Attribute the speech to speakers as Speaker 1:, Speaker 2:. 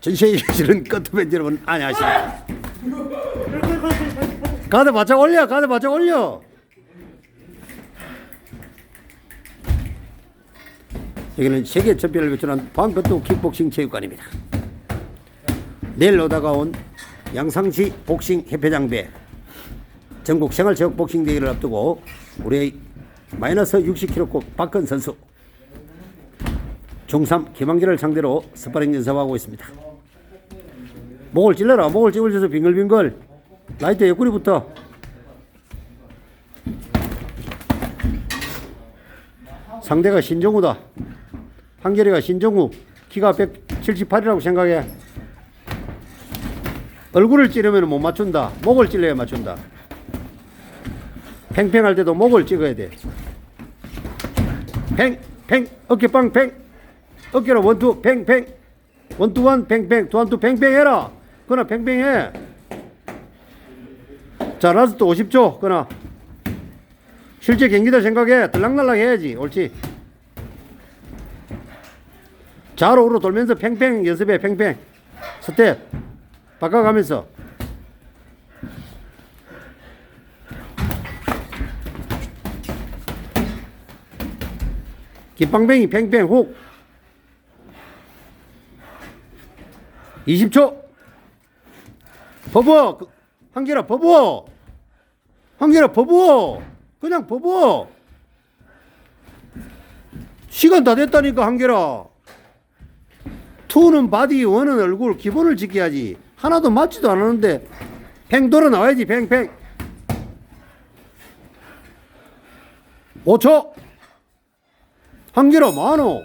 Speaker 1: 전시회에 계시는 커트밴 여러분 안녕하십니까. 가드 바짝 올려 가드 바짝 올려. 여기는 세계 챔피언을 배출한 방것도 킥복싱 체육관입니다. 내일 오다가 온 양상시 복싱 협회장배. 전국 생활체육 복싱 대회를 앞두고 우리 마이너스 60kg 박근 선수. 중3 김한기를 상대로 스파링 연습하고 있습니다. 목을 찔러라. 목을 찌물려서 빙글빙글. 라이트 옆구리부터. 상대가 신정우다. 한결이가 신정우. 키가 178이라고 생각해. 얼굴을 찌르면 못 맞춘다. 목을 찔러야 맞춘다. 팽팽할 때도 목을 찍어야 돼. 팽, 팽, 어깨 빵, 팽. 어깨로 원투, 팽, 팽. 원투 원, 팽, 팽. 투 원 투, 팽, 팽 해라. 그나 팽, 팽 해. 자, 라스트 50초. 그나. 실제 경기다 생각해. 들락날락 해야지. 옳지. 좌로 우로 돌면서 팽팽 연습해. 팽팽. 스텝. 바꿔가면서. 깃방뱅이 팽팽 훅 20초 버버! 그, 한결아 버버! 한결아 버버! 그냥 버버! 시간 다 됐다니까 한결아 투는 바디 원은 얼굴 기본을 지켜야지. 하나도 맞지도 않았는데 팽 돌아 나와야지 팽팽. 5초! 한결아 많어